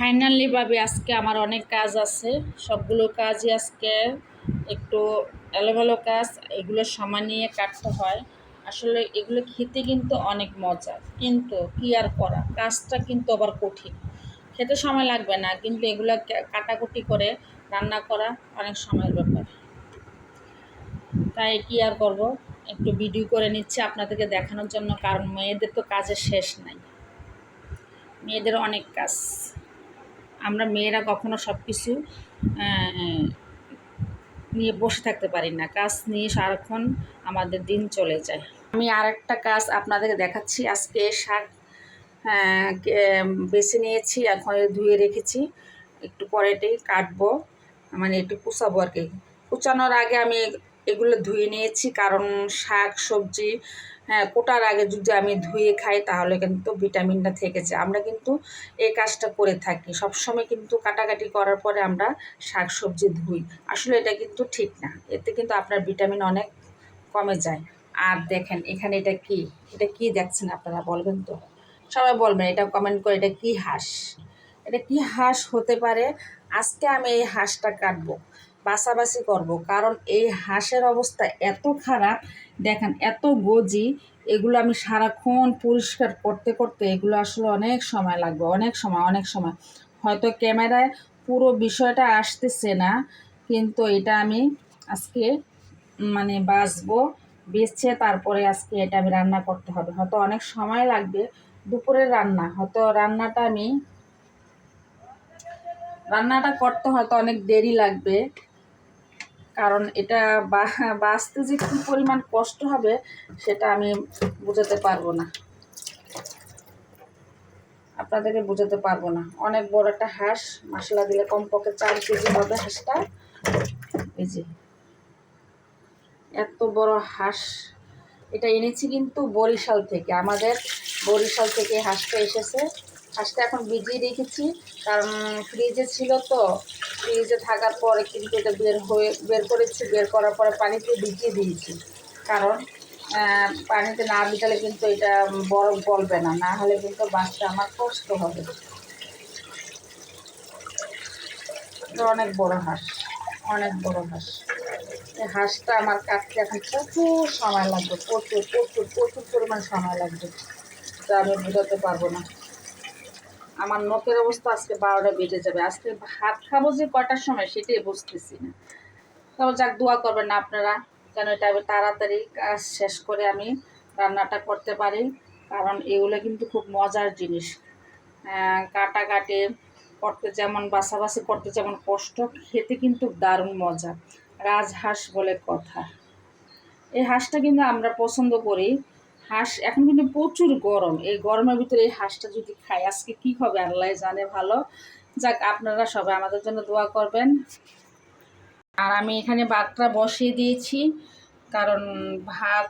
Finally ভাবি, আজকে আমার অনেক কাজ আছে। সবগুলো কাজই আজকে একটু এলোমেলো কাজ, এগুলো সময় নিয়ে কাটতে হয়। আসলে এগুলো খেতে কিন্তু অনেক মজা, কিন্তু কি আর করা? কাজটা কিন্তু আবার কঠিন। খেতে সময় লাগবে না, কিন্তু এগুলো কাটাকুটি করে রান্না করা অনেক সময়ের ব্যাপার। তাই কি আর করব? একটু ভিডিও করে নিচ্ছি আপনাদেরকে দেখানোর জন্য, কারণ মেয়েদের তো কাজের শেষ নাই। মেয়েদের অনেক কাজ। আমরা মেয়েরা কখনো সব কিছু নিয়ে বসে থাকতে পারি না। কাজ নিয়ে সারাক্ষণ আমাদের দিন চলে যায়। আমি আর একটা কাজ আপনাদেরকে দেখাচ্ছি। আজকে শাক বেছে নিয়েছি, এখন ধুয়ে রেখেছি। একটু পরে এটাই কাটবো। মানে একটু কুচাবো আর কি। কুচানোর আগে আমি এগুলো ধুয়ে নিয়েছি, কারণ শাক, সবজি হ্যাঁ কোটার আগে যদি আমি ধুয়ে খাই তাহলে কিন্তু ভিটামিনটা থেকেছে। আমরা কিন্তু এই কাজটা করে থাকি। সবসময় কিন্তু কাটাকাটি করার পরে আমরা শাক, সবজি ধুই। আসলে এটা কিন্তু ঠিক না। এতে কিন্তু আপনার ভিটামিন অনেক কমে যায়। আর দেখেন, এখানে এটা কি? এটা কি দেখছেন আপনারা বলবেন তো? সবাই বলবেন, এটা কমেন্ট করে এটা কি হাঁস? এটা কি হাঁস হতে পারে? আজকে আমি এই হাঁসটা কাটবো। বাছাবাছি করব। কারণ এই হাঁসের অবস্থা এত খারাপ, দেখেন এত গজি, এগুলো আমি সারাক্ষণ পরিষ্কার করতে করতে এগুলো আসলে অনেক সময় লাগবে, অনেক সময় অনেক সময়। হয়তো ক্যামেরায় পুরো বিষয়টা আসতেছে না, কিন্তু এটা আমি আজকে মানে বাছবো বেছে তারপরে আজকে এটা আমি রান্না করতে হবে। হয়তো অনেক সময় লাগবে দুপুরের রান্না, হয়তো রান্নাটা আমি, রান্নাটা করতে হয়তো অনেক দেরি লাগবে কারণ এটা বাঁচতে যে কী পরিমাণ কষ্ট হবে সেটা আমি বোঝাতে পারব না। আপনাদেরকে বোঝাতে পারব না। অনেক বড় একটা হাঁস, মশলা দিলে কমপক্ষে চার কেজি হবে হাঁসটা। এই যে, এত বড় হাঁস। এটা এনেছি কিন্তু বরিশাল থেকে। আমাদের বরিশাল থেকে হাঁসটা এসেছে। হাঁসটা এখন ভিজিয়ে রেখেছি, কারণ ফ্রিজে ছিল তো। ফ্রিজে থাকার পরে কিন্তু এটা বের হয়ে, বের করেছি, বের করার পরে পানিতে ভিজিয়ে দিয়েছি। কারণ পানিতে না ভিজালে কিন্তু এটা বরফ গলবে না না হলে কিন্তু বাচ্চা আমার কষ্ট হবে। অনেক বড় হাঁস, অনেক বড় হাঁস। এই হাঁসটা আমার কাটতে এখন প্রচুর সময় লাগবে, প্রচুর প্রচুর প্রচুর পরিমাণ সময় লাগবে। তা আমি বোঝাতে পারব না। আমার নখের অবস্থা আজকে বারোটা বেজে যাবে। আজকে ভাত খাব যে কটার সময় সেটাই বুঝতেছি না। তবে যাক, দোয়া করবেন না আপনারা, যেন এটা তাড়াতাড়ি কাজ শেষ করে আমি রান্নাটা করতে পারি। কারণ এগুলো কিন্তু খুব মজার জিনিস। কাটাকাটি করতে যেমন বাছাবাছি করতে যেমন কষ্ট, খেতে কিন্তু দারুণ মজা। রাজহাঁস বলে কথা। এই হাঁসটা কিন্তু আমরা পছন্দ করি। হাঁস এখন কিন্তু প্রচুর গরম। এই গরমের ভিতরে এই হাঁসটা যদি খাই আজকে কি হবে আল্লাহ জানে ভালো। যাক, আপনারা সবাই আমাদের জন্য দোয়া করবেন। আর আমি এখানে ভাতটা বসিয়ে দিয়েছি, কারণ ভাত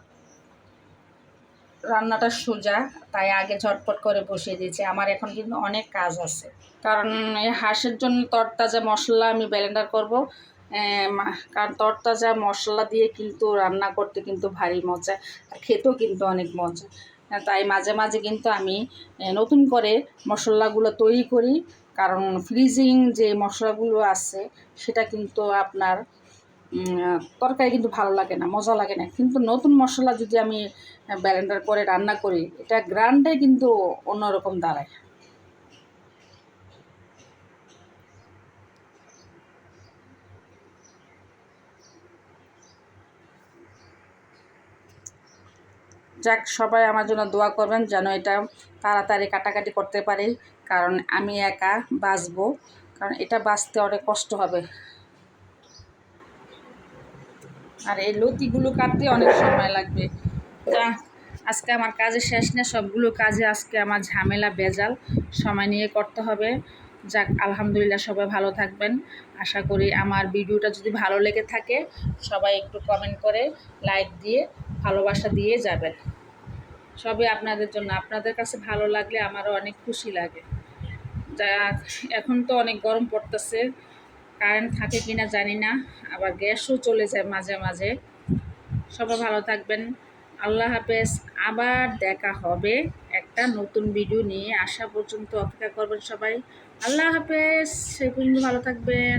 রান্নাটা সোজা, তাই আগে ঝটপট করে বসিয়ে দিয়েছি। আমার এখন কিন্তু অনেক কাজ আছে। কারণ এই হাঁসের জন্য তরতাজা মশলা আমি ব্লেন্ডার করব। কারণ তরতাজা মশলা দিয়ে কিন্তু রান্না করতে কিন্তু ভারী মজা, আর খেতেও কিন্তু অনেক মজা। তাই মাঝে মাঝে কিন্তু আমি নতুন করে মশলাগুলো তৈরি করি, কারণ ফ্রিজিং যে মশলাগুলো আছে, সেটা কিন্তু আপনার তরকারি কিন্তু ভালো লাগে না, মজা লাগে না। কিন্তু নতুন মশলা যদি আমি ব্লেন্ডার করে রান্না করি, এটা গ্রান্ডে কিন্তু অন্যরকম দাঁড়ায়। যাক, সবাই আমার জন্য দোয়া করবেন যেন এটা তাড়াতাড়ি কাটাকাটি করতে পারি, কারণ আমি একা বাঁচবো, কারণ এটা বাঁচতে অনেক কষ্ট হবে। আর এই লতিগুলো কাটতে অনেক সময় লাগবে। যা, আজকে আমার কাজে শেষ নেই, সবগুলো কাজে আজকে আমার ঝামেলা বেজাল, সময় নিয়ে করতে হবে। যাক, আলহামদুলিল্লাহ সবাই ভালো থাকবেন। আশা করি আমার ভিডিওটা যদি ভালো লেগে থাকে, সবাই একটু কমেন্ট করে লাইক দিয়ে ভালোবাসা দিয়ে যাবেন। সবই আপনাদের জন্য। আপনাদের কাছে ভালো লাগলে আমারও অনেক খুশি লাগে। যা এখন তো অনেক গরম পড়তেছে, কারেন্ট থাকে কি না জানি না, আবার গ্যাসও চলে যায় মাঝে মাঝে। সবাই ভালো থাকবেন। আল্লাহ হাফেজ। আবার দেখা হবে একটা নতুন ভিডিও নিয়ে। আসা পর্যন্ত অপেক্ষা করবেন সবাই। আল্লাহ হাফেজ। সেই পর্যন্ত ভালো থাকবেন।